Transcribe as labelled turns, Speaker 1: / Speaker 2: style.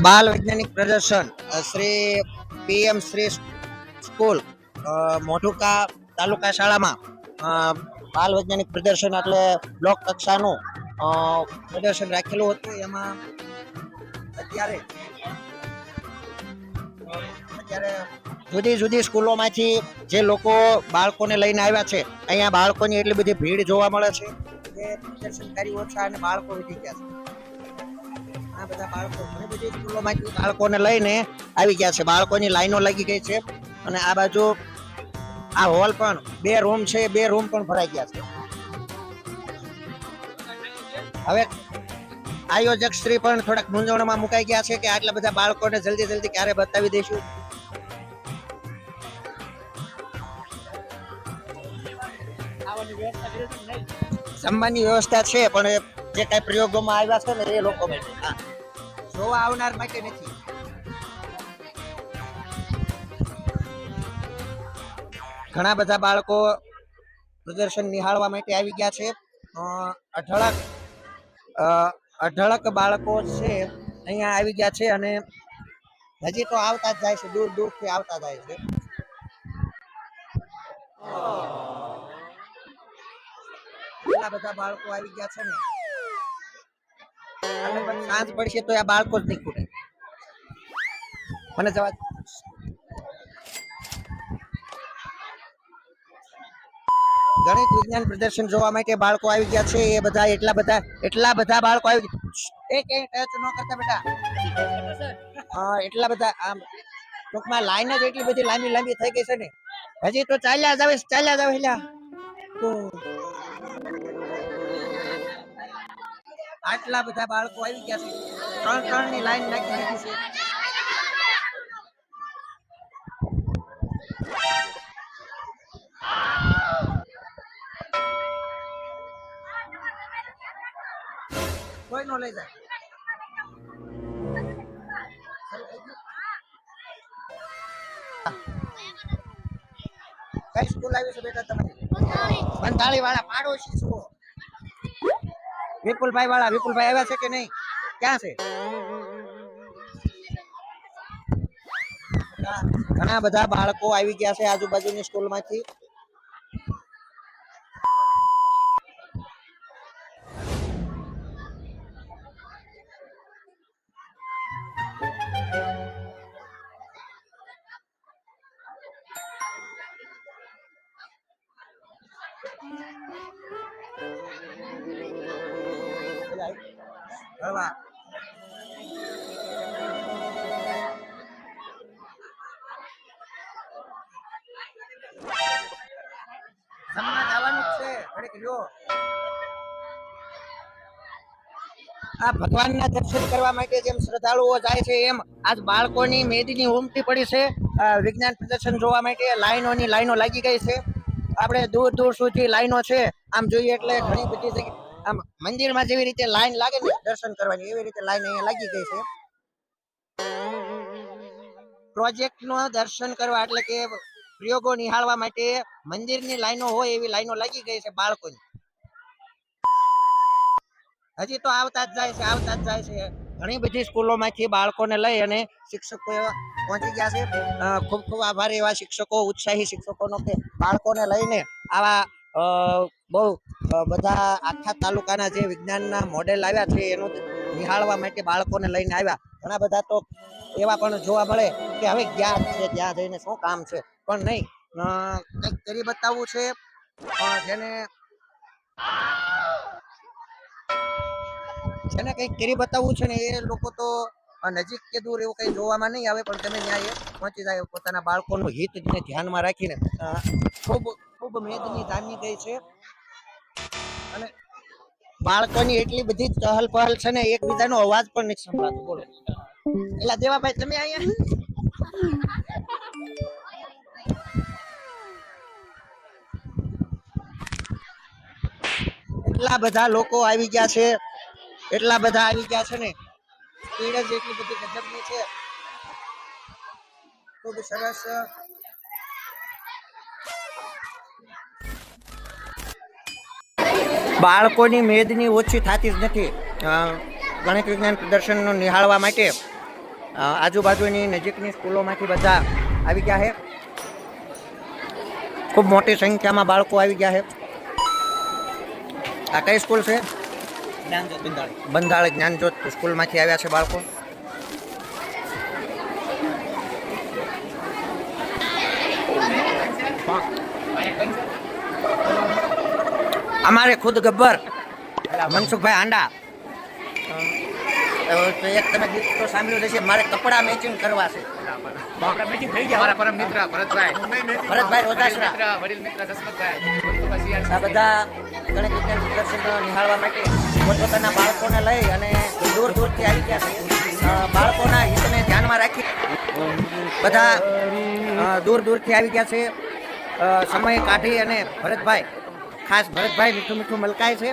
Speaker 1: બાલ વૈજ્ઞાનિક પ્રદર્શન શ્રી પીએમ શ્રી સ્કૂલ મોઢુકા તાલુકા શાળામાં બાલ વૈજ્ઞાનિક પ્રદર્શન એટલે બ્લોક કક્ષાનું પ્રદર્શન રાખેલું હતું. એમાં અત્યારે અત્યારે જુદી જુદી સ્કૂલોમાંથી જે લોકો બાળકોને લઈને આવ્યા છે, અહીંયા બાળકોની એટલી બધી ભીડ જોવા મળે છે કે પ્રદર્શનકારીઓ ઓછા અને બાળકો વધી ગયા છે. આ બધા બાળકો ઘણી બધી સ્કૂલોમાંથી બાળકોને લઈને આવી ગયા છે. બાળકોની લાઈનો લાગી ગઈ છે અને આ બાજુ આ હોલ પણ બે રૂમ છે, બે રૂમ પણ ભરાઈ ગયા છે. હવે આયોજક શ્રી પણ થોડાક મૂંઝવણમાં મુકાઈ ગયા છે કે આટલા બધા બાળકોને જલ્દી જલ્દી ક્યારે બતાવી દઈશું? જમવાની વ્યવસ્થા છે, પણ જે કઈ પ્રયોગોમાં આવ્યા છે ને એ લોકો માટે. જોવા આવનાર માટે નથી. ઘણા બધા બાળકો પ્રદર્શન નિહાળવા માટે આવી ગયા છે. અઢળક અઢળક બાળકો છે, અહીંયા આવી ગયા છે અને હજી તો આવતા જ જાય છે, દૂર દૂરથી આવતા જાય છે. ઘણા બધા બાળકો આવી ગયા છે ને. સાંજ પડશે તો આ બાળકો જ નહીં ખૂટે. મને જવા ગણિત વિજ્ઞાન પ્રદર્શન જોવા માટે બાળકો આવી ગયા છે. એ બધા એટલા બધા એટલા બધા બાળકો આવી એક એ ટચ ન કરતા બેટા. એટલા બધા, આમ, ટૂંકમાં લાઈન જ એટલી બધી લાંબી લાંબી થઈ ગઈ છે ને. હજી તો ચાલ્યા જ આવે ચાલ્યા જ આવે આટલા બધા બાળકો આવી ગયા છે. ત્રણ ત્રણની લાઈન નાખી દીધી છે. કોઈ નો લઈ જાય કઈ સ્કૂલ આવી છે બેટા તમે બંધાળી વાળા પાડોશી છો. વિપુલભાઈ વાળા વિપુલભાઈ આવ્યા છે કે નહીં? ક્યાં છે? ઘણા બધા બાળકો આવી ગયા છે આજુબાજુની સ્કૂલમાંથી. હળવા જમવા જવાનું જ છે ઘડીક રહ્યો આ ભગવાનના દર્શન કરવા માટે જેમ શ્રદ્ધાળુઓ જાય છે એમ આજ બાળકોની મેદની ઉમટી પડી છે. વિજ્ઞાન પ્રદર્શન જોવા માટે લાઈનોની લાઈનો લાગી ગઈ છે. આપણે દૂર દૂર સુધી લાઈનો છે. આમ જોઈએ એટલે ઘણી બધી જગ્યા મંદિરમાં જેવી રીતે લાઈન લાગે ને, દર્શન કરવાની એવી રીતે લાઈન અહીંયા લાગી ગઈ છે. પ્રોજેક્ટ નો દર્શન કરવા એટલે કે પ્રયોગો નિહાળવા માટે મંદિરની લાઈનો હોય એવી લાઈનો લાગી ગઈ છે બાળકોની. હજી તો આવતા જ જાય છે, આવતા જ જાય છે. ઘણી બધી સ્કૂલોમાંથી બાળકોને લઈ અને શિક્ષકો પહોંચી ગયા છે. ખૂબ ખૂબ આભાર એવા શિક્ષકો, ઉત્સાહી શિક્ષકોનો કે બાળકોને લઈને આવા બહુ બધા આખા તાલુકાના જે વિજ્ઞાનના મોડેલ આવ્યા છે, એનું નિહાળવા માટે બાળકોને લઈને આવ્યા. ઘણા બધા તો એવા પણ જોવા મળે કે હવે ક્યાં છે, ત્યાં જઈને શું કામ છે. પણ નહીં કંઈક કરી બતાવવું છે. જેને જેને કંઈક કરી બતાવવું છે ને, એ લોકો તો નજીક કે દૂર એવું કંઈ જોવામાં નહીં આવે, પણ તમે ત્યાં એ પહોંચી જાય, પોતાના બાળકોનું હિતને ધ્યાનમાં રાખીને. ખૂબ ખૂબ મેદની જામી ગઈ છે. અને બાળકોની એટલી બધી ચહલ પહલ છે ને, એકબીજાનો અવાજ પણ નથી સંભળાતો, બોલો. એટલે દેવાભાઈ, તમે અહીંયા? એટલા બધા લોકો આવી ગયા છે, એટલા બધા આવી ગયા છે ને સ્પીડ જ એટલી બધી ગજબની છે. ખૂબ સરસ બાળકોની મેદની ઓછી થતી જ નથી. ગણિત વિજ્ઞાન પ્રદર્શનનું નિહાળવા માટે આજુબાજુની નજીકની સ્કૂલોમાંથી બધા આવી ગયા છે ખૂબ મોટી સંખ્યામાં બાળકો આવી ગયા છે આ કઈ સ્કૂલ છે? બંધાળ જ્ઞાનજ્યોત સ્કૂલમાંથી આવ્યા છે બાળકો. અમારે ખુદ ગબ્બર. મનસુખભાઈ હાંડા. અ, તો એક તમે ગીત તો સાંભળ્યું હશે મારે કપડાં મેચિંગ કરવા છે.
Speaker 2: મારા પરમ મિત્ર ભરતભાઈ.
Speaker 1: ભરતભાઈ રોજાસરા
Speaker 2: વડીલ મિત્ર જસમતભાઈ
Speaker 1: આ બધા ગણિત વિજ્ઞાન પ્રદર્શન નિહાળવા માટે પોતપોતાના બાળકોને લઈ અને દૂર દૂરથી આવી ગયા છે. બાળકોના હિતને ધ્યાનમાં રાખી બધા દૂર દૂરથી આવી ગયા છે. સમય કાઢી અને ભરતભાઈ ખાસ ભરતભાઈ મીઠું મીઠું મલકાય છે.